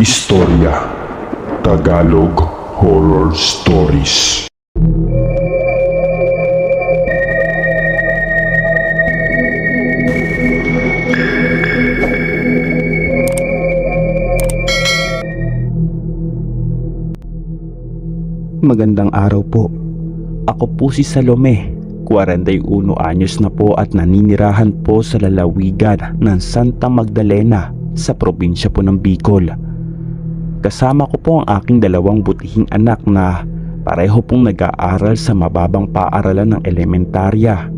Istorya Tagalog Horror Stories Magandang araw po. Ako po si Salome, 41 anyos na po at naninirahan po sa lalawigan ng Santa Magdalena sa probinsya po ng Bicol. Kasama ko po ang aking dalawang butihing anak na pareho pong nag-aaral sa mababang paaralan ng elementarya.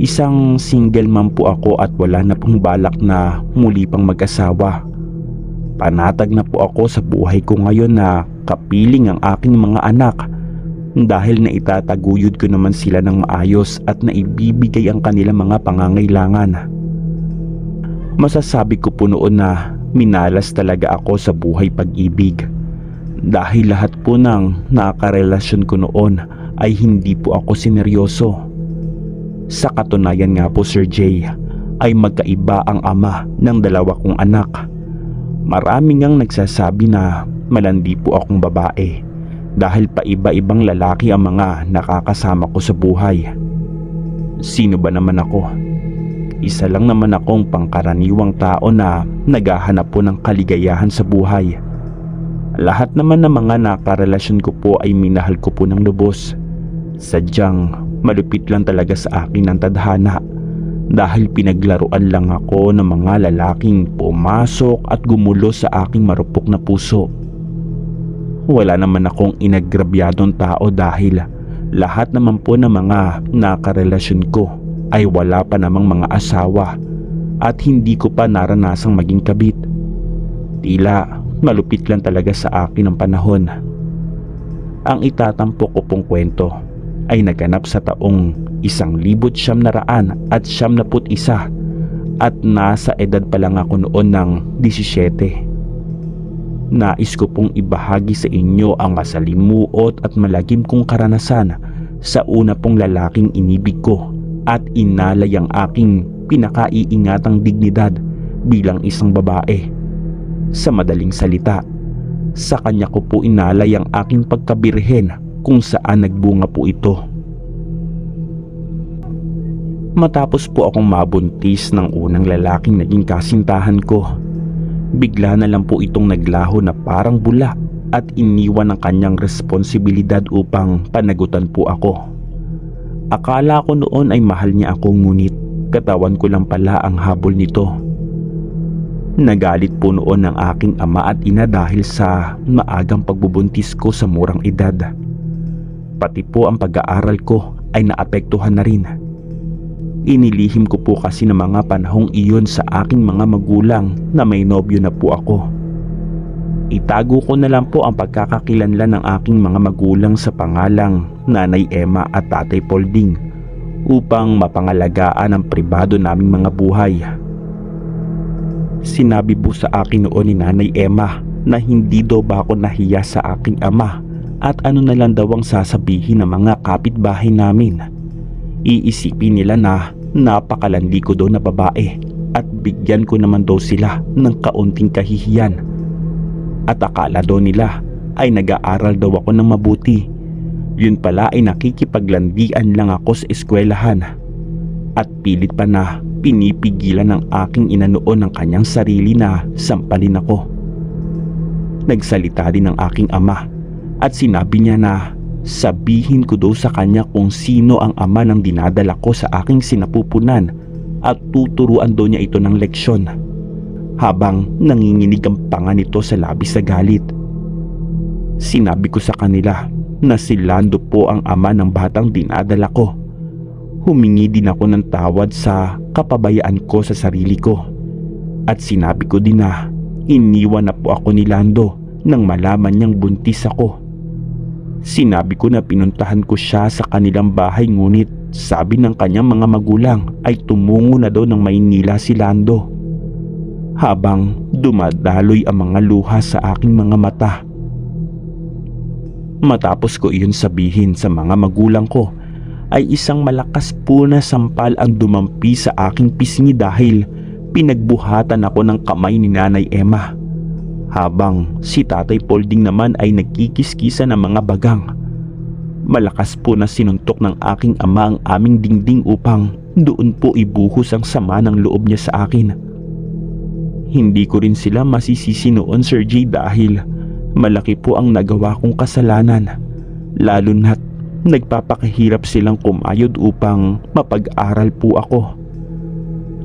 Isang single mom po ako at wala na pong balak na muli pang mag-asawa. Panatag na po ako sa buhay ko ngayon na kapiling ang aking mga anak dahil na itataguyod ko naman sila ng maayos at naibibigay ang kanilang mga pangangailangan. Masasabi ko po noon na minalas talaga ako sa buhay pag-ibig dahil lahat po ng nakakarelasyon ko noon ay hindi po ako sineryoso. Sa katunayan nga po Sir Jay ay magkaiba ang ama ng dalawa kong anak. Marami ngang nagsasabi na malandi po akong babae dahil paiba-ibang lalaki ang mga nakakasama ko sa buhay. Sino ba naman ako? Isa lang naman akong pangkaraniwang tao na naghahanap po ng kaligayahan sa buhay. Lahat naman ng mga nakarelasyon ko po ay minahal ko po ng lubos. Sadyang malupit lang talaga sa akin ang tadhana dahil pinaglaruan lang ako ng mga lalaking pumasok at gumulo sa aking marupok na puso. Wala naman akong inagrabyadong tao dahil lahat naman po ng mga nakarelasyon ko ay wala pa namang mga asawa at hindi ko pa naranasang maging kabit. Tila malupit lang talaga sa akin ang panahon. Ang itatampo ko pong kwento ay naganap sa taong isang libot siyam na raan at siyam na put isa at nasa edad pa lang ako noon ng 17. Nais ko pong ibahagi sa inyo ang masalimuot at malagim kong karanasan sa una pong lalaking inibig ko at inalay ang aking pinakaiingatang dignidad bilang isang babae. Sa madaling salita, sa kanya ko po inalay ang aking pagkabirhen kung saan nagbunga po ito. Matapos po akong mabuntis ng unang lalaking naging kasintahan ko, bigla na lang po itong naglaho na parang bula at iniwan ang kanyang responsibilidad upang panagutan po ako. Akala ko noon ay mahal niya ako ngunit katawan ko lang pala ang habol nito. Nagalit po noon ang aking ama at ina dahil sa maagang pagbubuntis ko sa murang edad. Pati po ang pag-aaral ko ay naapektuhan na rin. Inilihim ko po kasi ng mga panahong iyon sa aking mga magulang na may nobyo na po ako. Itago ko na lang po ang pagkakakilanlan ng aking mga magulang sa pangalang Nanay Emma at Tatay Polding upang mapangalagaan ang pribado naming mga buhay. Sinabi po sa akin noon ni Nanay Emma na hindi daw ba ako nahiya sa aking ama at ano na lang daw ang sasabihin ng mga kapitbahay namin. Iisipin nila na napakalandi ko daw na babae at bigyan ko naman daw sila ng kaunting kahihiyan. At akala daw nila ay nag-aaral daw ako ng mabuti. Yun pala ay nakikipaglandian lang ako sa eskwelahan. At pilit pa na pinipigilan ng aking ina noon ng kanyang sarili na sampalin ako. Nagsalita din ng aking ama at sinabi niya na sabihin ko daw sa kanya kung sino ang ama ng dinadala ko sa aking sinapupunan at tuturuan daw niya ito ng leksyon habang nanginginig ang panga nito sa labis sa galit. Sinabi ko sa kanila na si Lando po ang ama ng batang dinadala ko. Humingi din ako ng tawad sa kapabayaan ko sa sarili ko. At sinabi ko din na iniwan na po ako ni Lando nang malaman niyang buntis ako. Sinabi ko na pinuntahan ko siya sa kanilang bahay ngunit sabi ng kanyang mga magulang ay tumungo na daw ng Maynila si Lando. Habang dumadaloy ang mga luha sa aking mga mata. Matapos ko iyon sabihin sa mga magulang ko ay isang malakas po na sampal ang dumampi sa aking pisngi dahil pinagbuhatan ako ng kamay ni Nanay Emma. Habang si Tatay Polding naman ay nagkikiskisa ng mga bagang. Malakas po na sinuntok ng aking ama ang aming dingding upang doon po ibuhos ang sama ng loob niya sa akin. Hindi ko rin sila masisisi noon Sir J dahil malaki po ang nagawa kong kasalanan. Lalo na't nagpapakahirap silang kumayod upang mapag-aral po ako.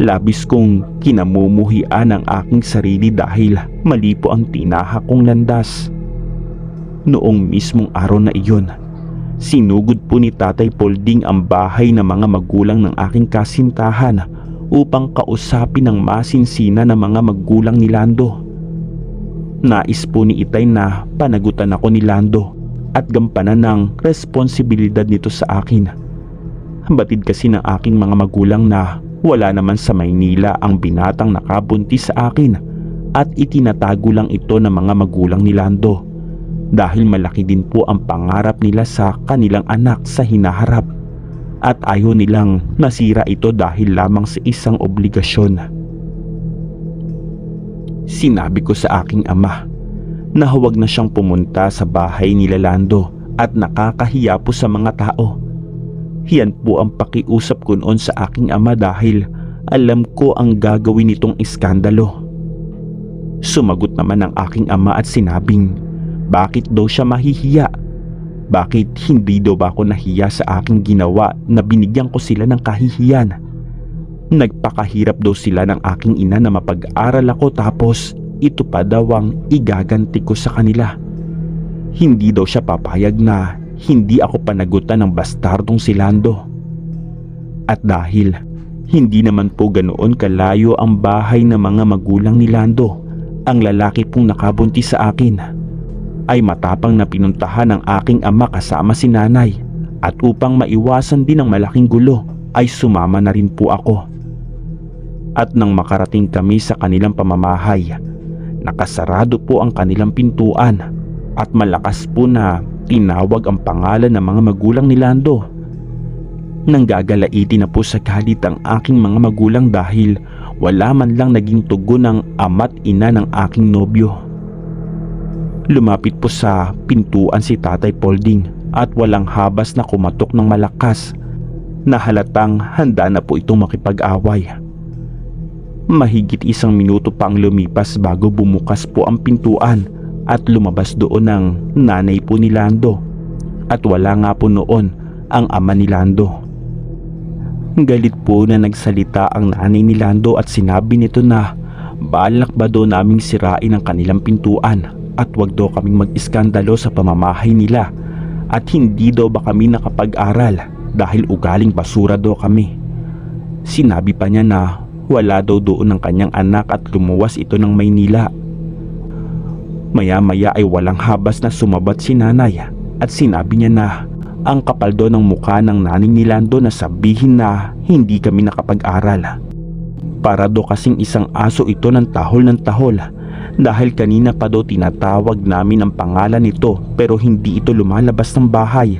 Labis kong kinamumuhian ang aking sarili dahil mali po ang tinahak kong landas. Noong mismong araw na iyon, sinugod po ni Tatay Polding ang bahay ng mga magulang ng aking kasintahan upang kausapin ang masinsina ng mga magulang ni Lando. Nais po ni Itay na panagutan ako ni Lando at gampanan ng responsibilidad nito sa akin. Batid kasi ng aking mga magulang na wala naman sa Maynila ang binatang nakabuntis sa akin at itinatago lang ito ng mga magulang ni Lando dahil malaki din po ang pangarap nila sa kanilang anak sa hinaharap at ayaw nilang nasira ito dahil lamang sa isang obligasyon. Sinabi ko sa aking ama na huwag na siyang pumunta sa bahay ni Lando at nakakahiya po sa mga tao. Yan po ang pakiusap ko noon sa aking ama dahil alam ko ang gagawin nitong iskandalo. Sumagot naman ang aking ama at sinabing bakit daw siya mahihiya? Bakit hindi daw ba ako nahiya sa aking ginawa na binigyan ko sila ng kahihiyan? Nagpakahirap daw sila ng aking ina na mapag-aral ako tapos ito pa daw ang igaganti ko sa kanila. Hindi daw siya papayag na hindi ako panagutan ng bastardong si Lando. At dahil hindi naman po ganoon kalayo ang bahay ng mga magulang ni Lando, ang lalaki pong nakabuntis sa akin ay matapang na pinuntahan ng aking ama kasama si nanay at upang maiwasan din ang malaking gulo ay sumama na rin po ako. At nang makarating kami sa kanilang pamamahay, nakasarado po ang kanilang pintuan at malakas po na tinawag ang pangalan ng mga magulang ni Lando. Nanggagalaiti na po sa galit ang aking mga magulang dahil wala man lang naging tugon ng ama't ina ng aking nobyo. Lumapit po sa pintuan si Tatay Polding at walang habas na kumatok ng malakas na halatang handa na po itong makipag-away. Mahigit isang minuto pa ang lumipas bago bumukas po ang pintuan at lumabas doon ang nanay po ni Lando at wala nga po noon ang ama ni Lando. Galit po na nagsalita ang nanay ni Lando at sinabi nito na balak ba daw naming sirain ang kanilang pintuan at wag daw kaming mag-iskandalo sa pamamahay nila at hindi daw ba kami nakapag-aral dahil ugaling basura daw kami. Sinabi pa niya na wala daw doon ang kanyang anak at lumuwas ito ng Maynila. Maya-maya ay walang habas na sumabat si nanay at sinabi niya na ang kapal daw ng mukha ng naning ni Lando na sabihin na hindi kami nakapag-aral. Para daw kasing isang aso ito ng tahol ng tahol dahil kanina pa daw tinatawag namin ang pangalan nito pero hindi ito lumalabas ng bahay.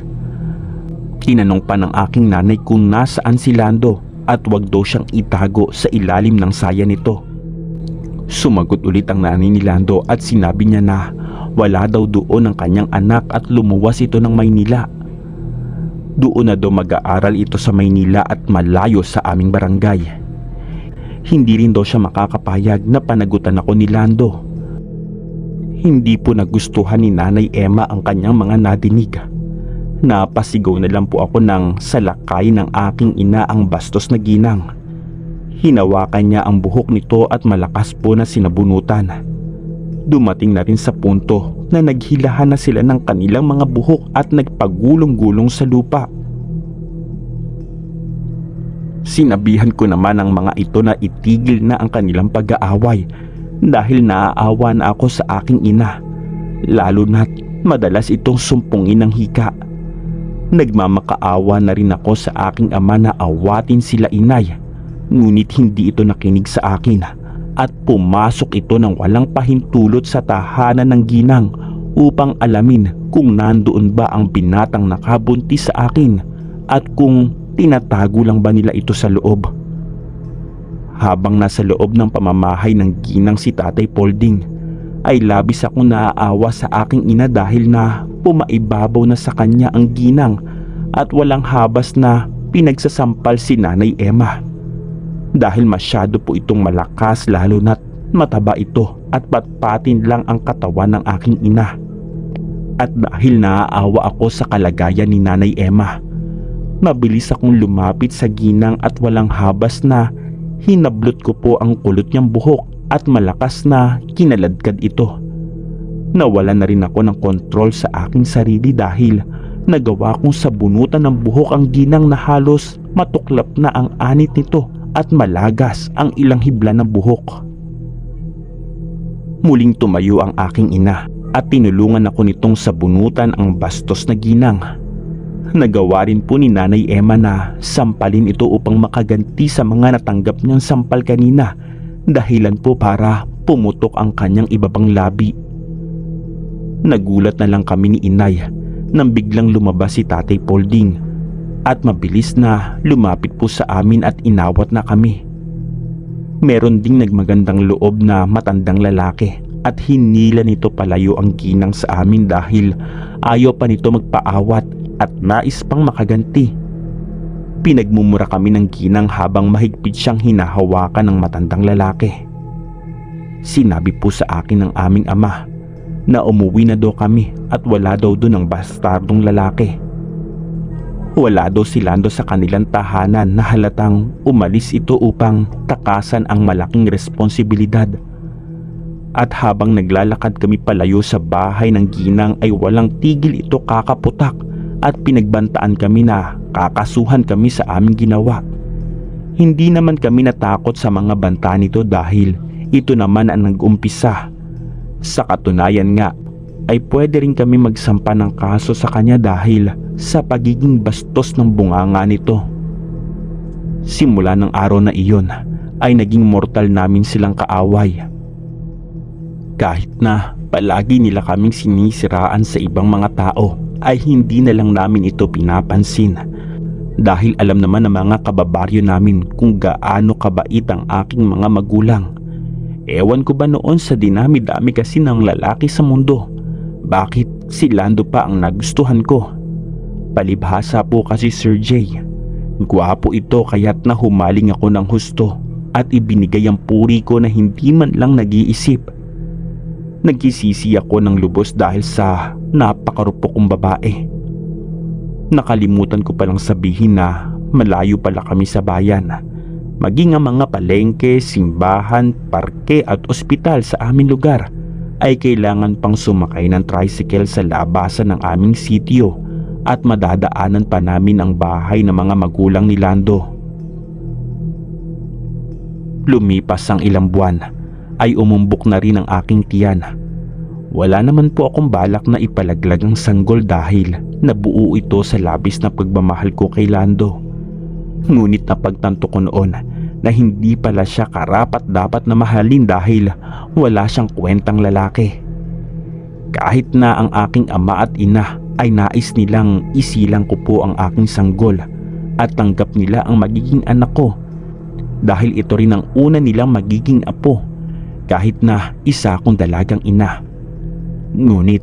Tinanong pa ng aking nanay kung nasaan si Lando at wag daw siyang itago sa ilalim ng saya nito. Sumagot ulit ang nanay ni Lando at sinabi niya na wala daw doon ang kanyang anak at lumuwas ito ng Maynila. Doon na daw mag-aaral ito sa Maynila at malayo sa aming barangay. Hindi rin daw siya makakapayag na panagutan ako ni Lando. Hindi po nagustuhan ni Nanay Emma ang kanyang mga nadinig. Napasigaw na lang po ako ng salakay ng aking ina ang bastos na ginang. Hinawakan niya ang buhok nito at malakas po na sinabunutan. Dumating na rin sa punto na naghilahan na sila ng kanilang mga buhok at nagpagulong-gulong sa lupa. Sinabihan ko naman ang mga ito na itigil na ang kanilang pag-aaway dahil naaawa na ako sa aking ina. Lalo na't madalas itong sumpungin ng hika. Nagmamakaawa na rin ako sa aking ama na awatin sila inay. Ngunit hindi ito nakinig sa akin at pumasok ito ng walang pahintulot sa tahanan ng ginang upang alamin kung nandoon ba ang binatang nakabuntis sa akin at kung tinatago lang ba nila ito sa loob. Habang nasa loob ng pamamahay ng ginang si Tatay Polding, ay labis akong naaawa sa aking ina dahil na pumaibabaw na sa kanya ang ginang at walang habas na pinagsasampal si Nanay Emma. Dahil masyado po itong malakas lalo na't mataba ito at patpatin lang ang katawan ng aking ina. At dahil naaawa ako sa kalagayan ni Nanay Emma, mabilis akong lumapit sa ginang at walang habas na hinablot ko po ang kulot niyang buhok at malakas na kinaladkad ito. Nawala na rin ako ng kontrol sa aking sarili dahil nagawa kong sabunutan ng buhok ang ginang na halos matuklap na ang anit nito at malagas ang ilang hibla ng buhok. Muling tumayo ang aking ina at tinulungan ako nitong sabunutan ang bastos na ginang. Nagawa rin po ni Nanay Emma na sampalin ito upang makaganti sa mga natanggap niyang sampal kanina dahilan po para pumutok ang kanyang ibabang labi. Nagulat na lang kami ni Inay nang biglang lumabas si Tatay Polding at mabilis na lumapit po sa amin at inawat na kami. Meron ding nagmagandang loob na matandang lalaki at hinila nito palayo ang ginang sa amin dahil ayaw pa nito magpaawat at nais pang makaganti. Pinagmumura kami ng ginang habang mahigpit siyang hinahawakan ng matandang lalaki. Sinabi po sa akin ng aming ama na umuwi na daw kami at wala daw doon ang bastardong lalaki. Wala daw si Lando sa kanilang tahanan na halatang umalis ito upang takasan ang malaking responsibilidad. At habang naglalakad kami palayo sa bahay ng ginang ay walang tigil ito kakaputak at pinagbantaan kami na kakasuhan kami sa aming ginawa. Hindi naman kami natakot sa mga banta nito dahil ito naman ang nag-umpisa. Sa katunayan nga ay pwede rin kami magsampa ng kaso sa kanya dahil sa pagiging bastos ng bunganga nito. Simula ng araw na iyon ay naging mortal namin silang kaaway. Kahit na palagi nila kaming sinisiraan sa ibang mga tao ay hindi na lang namin ito pinapansin. Dahil alam naman ng mga kababaryo namin kung gaano kabait ang aking mga magulang. Ewan ko ba noon sa dinami-dami kasi ng lalaki sa mundo. Bakit si Lando pa ang nagustuhan ko? Palibhasa po kasi Sir J. Gwapo ito kaya't nahumaling ako ng husto at ibinigay ang puri ko na hindi man lang nag-iisip. Nagkisisi ako ng lubos dahil sa napakarupok kong babae. Nakalimutan ko palang sabihin na malayo pala kami sa bayan. Maging ang mga palengke, simbahan, parke at ospital sa aming lugar ay kailangan pang sumakay ng tricycle sa labasan ng aming sitio at madadaanan pa namin ang bahay ng mga magulang ni Lando. Lumipas ang ilang buwan ay umumbok na rin ang aking tiyan. Wala naman po akong balak na ipalaglag ang sanggol dahil nabuo ito sa labis na pagmamahal ko kay Lando. Ngunit napagtanto ko noon na hindi pala siya karapat dapat na mahalin dahil wala siyang kwentang lalaki. Kahit na ang aking ama at ina ay nais nilang isilang ko po ang aking sanggol at tanggap nila ang magiging anak ko dahil ito rin ang una nilang magiging apo kahit na isa akong dalagang ina. Ngunit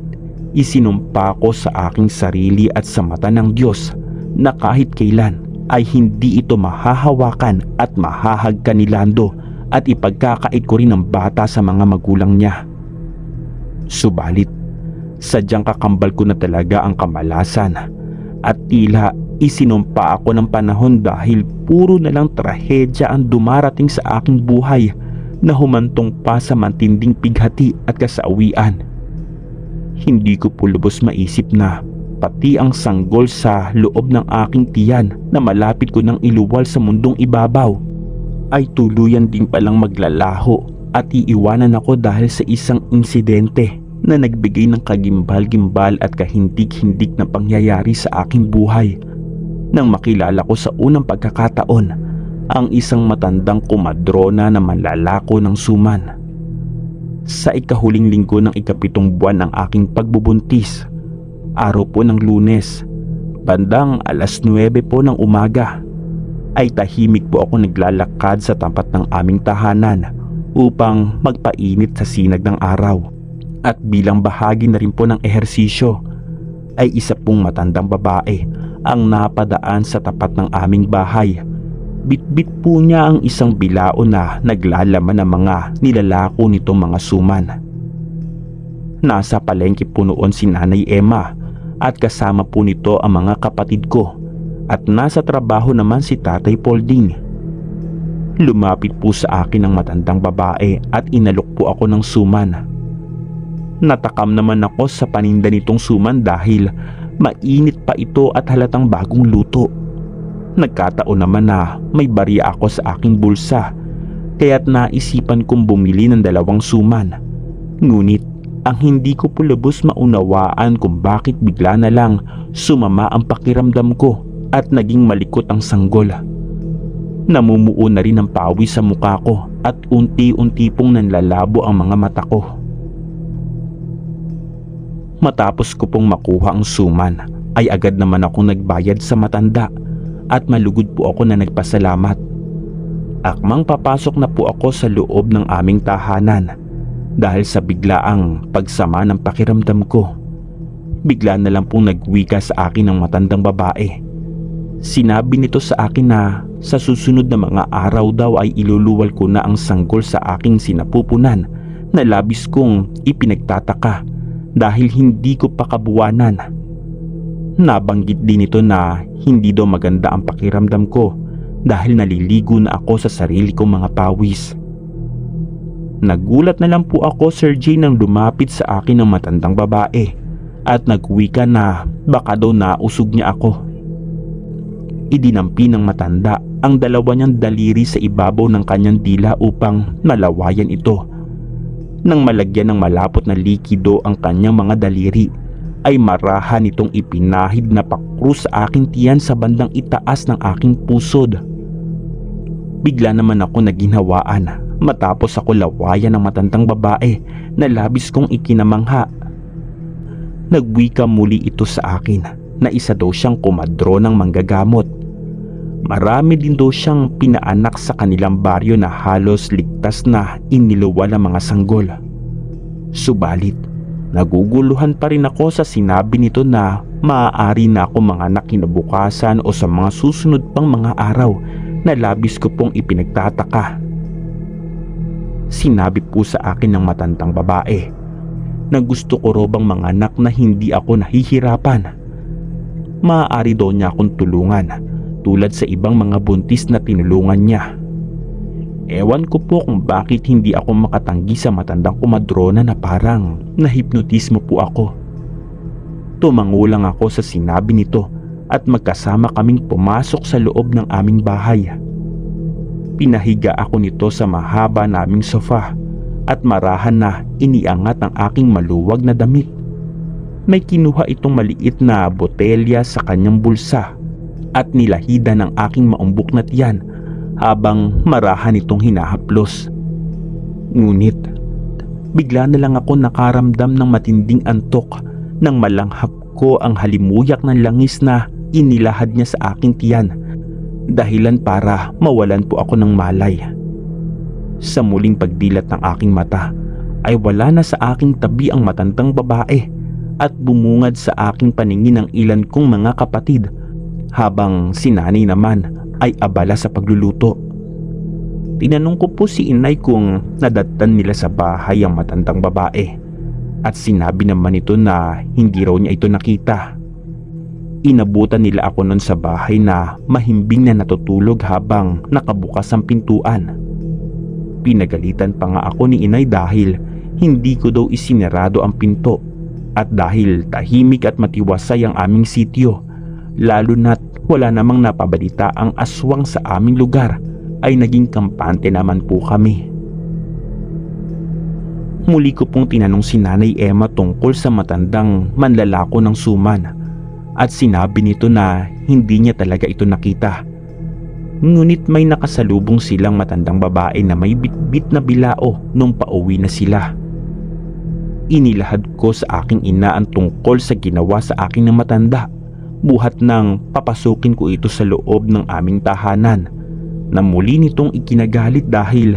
isinumpa ko sa aking sarili at sa mata ng Diyos na kahit kailan ay hindi ito mahahawakan at mahahagkan ni Lando at ipagkakait ko rin ang bata sa mga magulang niya. Subalit, sadyang kakambal ko na talaga ang kamalasan at tila isinumpa ako ng panahon dahil puro na lang trahedya ang dumarating sa aking buhay na humantong pa sa matinding pighati at kasawian. Hindi ko po lubos maisip na pati ang sanggol sa loob ng aking tiyan na malapit ko ng iluwal sa mundong ibabaw ay tuluyan din palang maglalaho at iiwanan ako dahil sa isang insidente na nagbigay ng kagimbal-gimbal at kahindig-hindig na pangyayari sa aking buhay nang makilala ko sa unang pagkakataon ang isang matandang kumadrona na manlalako ng suman. Sa ikahuling linggo ng ikapitong buwan ng aking pagbubuntis, araw po ng lunes, bandang alas 9 po ng umaga, ay tahimik po ako naglalakad sa tapat ng aming tahanan upang magpainit sa sinag ng araw. At bilang bahagi na rin po ng ehersisyo ay isa pong matandang babae ang napadaan sa tapat ng aming bahay. Bitbit po niya ang isang bilao na naglalaman ng mga nilalako nitong mga suman. Nasa palengke po noon si Nanay Emma at kasama po nito ang mga kapatid ko at nasa trabaho naman si Tatay Polding. Lumapit po sa akin ang matandang babae at inalok po ako ng suman. Natakam naman ako sa paninda nitong suman dahil mainit pa ito at halatang bagong luto. Nagkataon naman na may barya ako sa aking bulsa kaya't naisipan kong bumili ng dalawang suman. Ngunit ang hindi ko po lubos maunawaan kung bakit bigla na lang sumama ang pakiramdam ko at naging malikot ang sanggol. Namumuo na rin ang pawis sa mukha ko at unti-unti pong nanlalabo ang mga mata ko. Matapos ko pong makuha ang suman ay agad naman akong nagbayad sa matanda at malugod po ako na nagpasalamat. Akmang papasok na po ako sa loob ng aming tahanan dahil sa biglaang pagsama ng pakiramdam ko. Bigla na lang pong nagwika sa akin ng matandang babae. Sinabi nito sa akin na sa susunod na mga araw daw ay iluluwal ko na ang sanggol sa aking sinapupunan na labis kong ipinagtataka dahil hindi ko pa kabuwanan. Nabanggit din ito na hindi daw maganda ang pakiramdam ko dahil naliligo na ako sa sarili kong mga pawis. Nagulat na lang po ako Sir J nang lumapit sa akin ng matandang babae at nagwika na baka daw nausog niya ako. Idinampi ng matanda ang dalawa niyang daliri sa ibabaw ng kanyang dila upang malawayan ito. Nang malagyan ng malapot na likido ang kanyang mga daliri ay marahan itong ipinahid na pakrus sa aking tiyan sa bandang itaas ng aking pusod. Bigla naman ako naginhawaan matapos ako lawayan ng matandang babae na labis kong ikinamangha. Nagwika muli ito sa akin na isa daw siyang kumadro ng manggagamot. Marami din daw siyang pinaanak sa kanilang baryo na halos ligtas na iniluwal ang mga sanggol. Subalit, naguguluhan pa rin ako sa sinabi nito na maaari na ako mga kinabukasan o sa mga susunod pang mga araw na labis ko pong ipinagtataka. Sinabi po sa akin ng matandang babae na gusto ko raw bang mga anak na hindi ako nahihirapan. Maaari daw niya akong tulungan tulad sa ibang mga buntis na tinulungan niya. Ewan ko po kung bakit hindi ako makatanggi sa matandang kumadrona na parang nahipnotismo po ako. Tumangulang ako sa sinabi nito at magkasama kaming pumasok sa loob ng aming bahay. Pinahiga ako nito sa mahaba naming sofa at marahan na iniangat ang aking maluwag na damit. May kinuha itong maliit na botelya sa kanyang bulsa at nilahida ng aking maumbok na tiyan habang marahan itong hinahaplos. Ngunit, bigla na lang ako nakaramdam ng matinding antok nang malanghap ko ang halimuyak ng langis na inilahad niya sa aking tiyan dahilan para mawalan po ako ng malay. Sa muling pagdilat ng aking mata ay wala na sa aking tabi ang matandang babae at bumungad sa aking paningin ang ilan kong mga kapatid habang si nanay naman ay abala sa pagluluto. Tinanong ko po si inay kung nadatan nila sa bahay ang matandang babae at sinabi naman ito na hindi raw niya ito nakita. Inabutan nila ako nun sa bahay na mahimbing na natutulog habang nakabukas ang pintuan. Pinagalitan pa nga ako ni inay dahil hindi ko daw isinarado ang pinto at dahil tahimik at matiwasay ang aming sityo lalo na't wala namang napabalita ang aswang sa aming lugar ay naging kampante naman po kami. Muli ko pong tinanong si Nanay Emma tungkol sa matandang manlalako ng suman at sinabi nito na hindi niya talaga ito nakita. Ngunit may nakasalubong silang matandang babae na may bitbit na bilao nung pauwi na sila. Inilahad ko sa aking ina ang tungkol sa ginawa sa akin ng matanda buhat nang papasukin ko ito sa loob ng aming tahanan na muli nitong ikinagalit dahil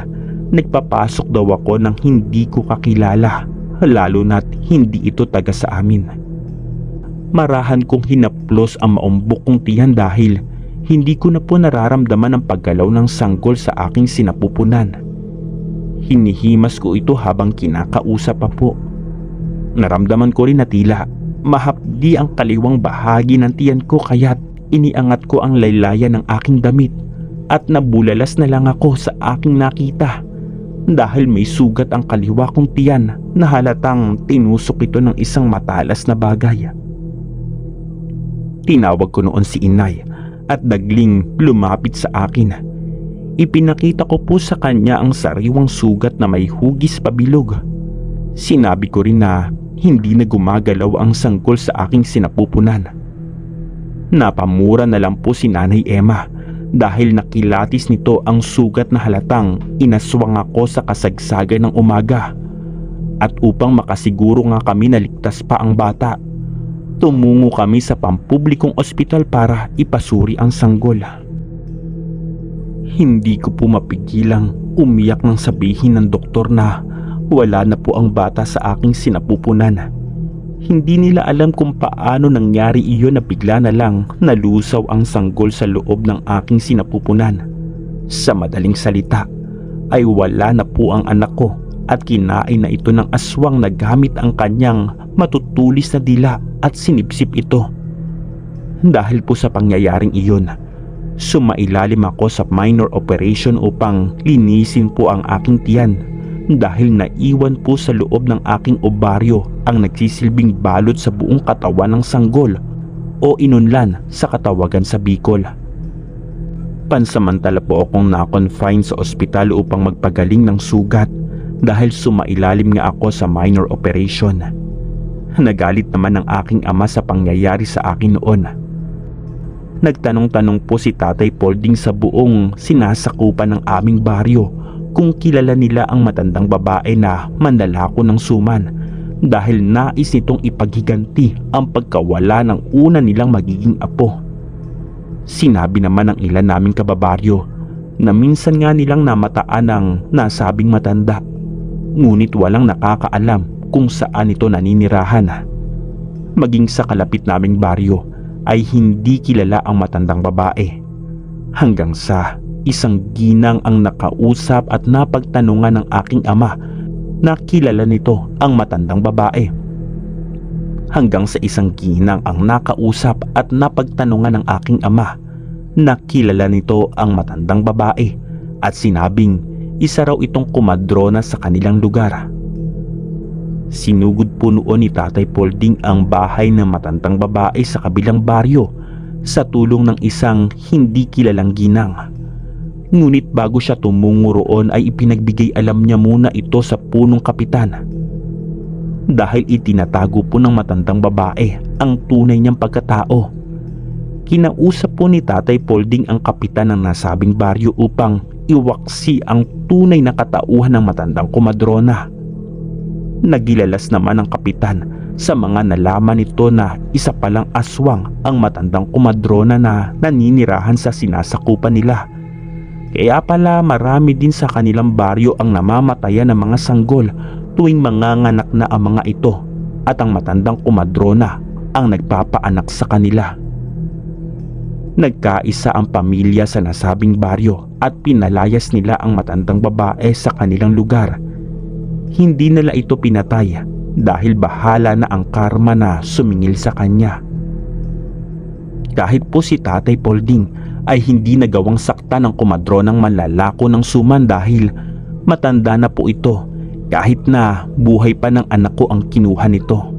nagpapasok daw ako ng hindi ko kakilala lalo na't hindi ito taga sa amin. Marahan kong hinaplos ang maumbok kong tiyan dahil hindi ko na po nararamdaman ang paggalaw ng sanggol sa aking sinapupunan. Hinihimas ko ito habang kinakausap pa po. Naramdaman ko rin na tila mahapdi ang kaliwang bahagi ng tiyan ko kaya't iniangat ko ang laylayan ng aking damit at nabulalas na lang ako sa aking nakita dahil may sugat ang kaliwa kong tiyan na halatang tinusok ito ng isang matalas na bagay. Tinawag ko noon si inay at dagling lumapit sa akin. Ipinakita ko po sa kanya ang sariwang sugat na may hugis pabilog. Sinabi ko rin na hindi na gumagalaw ang sanggol sa aking sinapupunan. Napamura na lang po si Nanay Emma dahil nakilatis nito ang sugat na halatang inaswang ako sa kasagsagan ng umaga. At upang makasiguro nga kami na ligtas pa ang bata, tumungo kami sa pampublikong ospital para ipasuri ang sanggol. Hindi ko po mapigilang umiyak nang sabihin ng doktor na wala na po ang bata sa aking sinapupunan. Hindi nila alam kung paano nangyari iyon na bigla na lang nalusaw ang sanggol sa loob ng aking sinapupunan. Sa madaling salita, ay wala na po ang anak ko at kinain na ito ng aswang na gamit ang kanyang matutulis na dila at sinipsip ito. Dahil po sa pangyayaring iyon, sumailalim ako sa minor operation upang linisin po ang aking tiyan dahil naiwan po sa loob ng aking obaryo ang nagsisilbing balot sa buong katawan ng sanggol o inunlan sa katawagan sa Bicol. Pansamantala po akong na-confine sa ospital upang magpagaling ng sugat dahil sumailalim nga ako sa minor operation. Nagalit naman ang aking ama sa pangyayari sa akin noon. Nagtanong-tanong po si Tatay Polding sa buong sinasakupan ng aming baryo kung kilala nila ang matandang babae na manlalako ng suman dahil nais nitong ipaghiganti ang pagkawala ng una nilang magiging apo. Sinabi naman ng ilan naming kababaryo na minsan nga nilang namataan ng nasabing matanda ngunit walang nakakaalam kung saan ito naninirahan. Maging sa kalapit naming baryo ay hindi kilala ang matandang babae. Hanggang sa isang ginang ang nakausap at napagtanungan ng aking ama na kilala nito ang matandang babae. Hanggang sa isang ginang ang nakausap at napagtanungan ng aking ama na kilala nito ang matandang babae at sinabing isa raw itong kumadrona sa kanilang lugar. Sinugod po noon ni Tatay Polding ang bahay ng matandang babae sa kabilang baryo sa tulong ng isang hindi kilalang ginang. Ngunit bago siya tumungo roon ay ipinagbigay alam niya muna ito sa punong kapitan. Dahil itinatago po ng matandang babae ang tunay niyang pagkatao. Kinausap po ni Tatay Polding ang kapitan ng nasabing baryo upang iwaksi ang tunay na katauhan ng matandang kumadrona. Nagilalas naman ang kapitan sa mga nalaman nito na isa palang aswang ang matandang kumadrona na naninirahan sa sinasakupan nila. Kaya pala marami din sa kanilang baryo ang namamatayan ng mga sanggol tuwing manganganak na ang mga ito at ang matandang kumadrona ang nagpapaanak sa kanila. Nagkaisa ang pamilya sa nasabing baryo at pinalayas nila ang matandang babae sa kanilang lugar. Hindi nila ito pinatay dahil bahala na ang karma na sumingil sa kanya. Kahit po si Tatay Polding ay hindi nagawang sakta ng kumadronang manlalako ng suman dahil matanda na po ito kahit na buhay pa ng anak ko ang kinuha nito.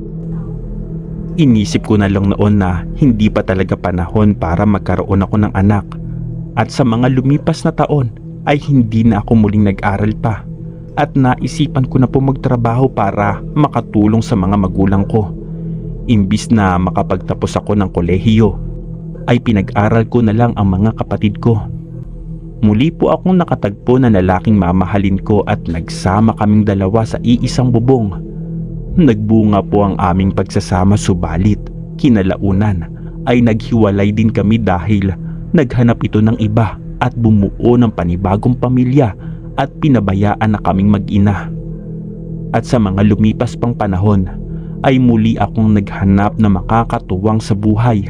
Inisip ko na lang noon na hindi pa talaga panahon para magkaroon ako ng anak at sa mga lumipas na taon ay hindi na ako muling nag-aral pa at naisipan ko na po magtrabaho para makatulong sa mga magulang ko. Imbis na makapagtapos ako ng kolehiyo ay pinag-aral ko na lang ang mga kapatid ko. Muli po akong nakatagpo na lalaking mamahalin ko at nagsama kaming dalawa sa iisang bubong. Nagbunga po ang aming pagsasama subalit kinalaunan ay naghiwalay din kami dahil naghanap ito ng iba at bumuo ng panibagong pamilya at pinabayaan na kaming mag-ina. At sa mga lumipas pang panahon ay muli akong naghanap na makakatuwang sa buhay.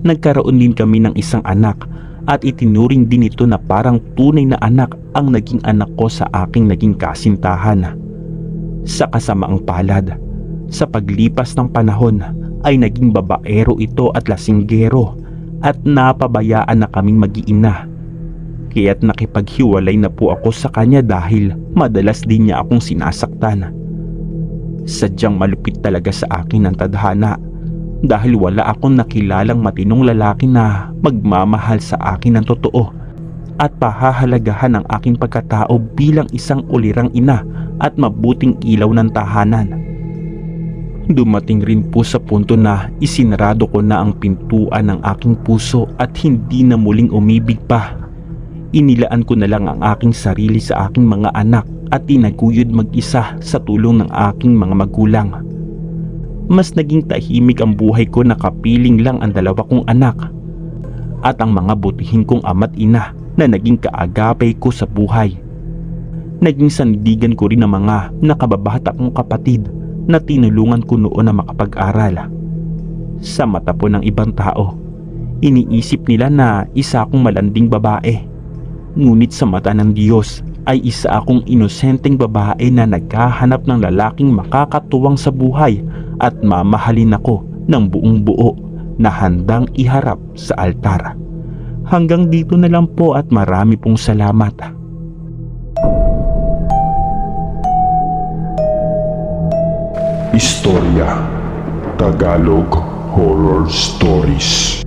Nagkaroon din kami ng isang anak at itinuring din ito na parang tunay na anak ang naging anak ko sa aking naging kasintahan. Sa kasamaang palad, sa paglipas ng panahon ay naging babaero ito at lasinggero at napabayaan na kaming mag-iina. Kaya't nakipaghiwalay na po ako sa kanya dahil madalas din niya akong sinasaktan. Sadyang malupit talaga sa akin ang tadhana dahil wala akong nakilalang matinong lalaki na magmamahal sa akin ng totoo at pahahalagahan ang aking pagkatao bilang isang ulirang ina at mabuting ilaw ng tahanan. Dumating rin po sa punto na isinarado ko na ang pintuan ng aking puso at hindi na muling umibig pa. Inilaan ko na lang ang aking sarili sa aking mga anak at tinaguyod mag-isa sa tulong ng aking mga magulang. Mas naging tahimik ang buhay ko na kapiling lang ang dalawa kong anak at ang mga butihin kong ama't ina na naging kaagapay ko sa buhay. Naging sandigan ko rin ang mga nakababata kong kapatid na tinulungan ko noon na makapag-aral. Sa mata po ng ibang tao, iniisip nila na isa akong malanding babae. Ngunit sa mata ng Diyos ay isa akong inosenteng babae na naghahanap ng lalaking makakatuwang sa buhay at mamahalin ako ng buong buo na handang iharap sa altar. Hanggang dito na lang po at marami pong salamat. Istorya Tagalog Horror Stories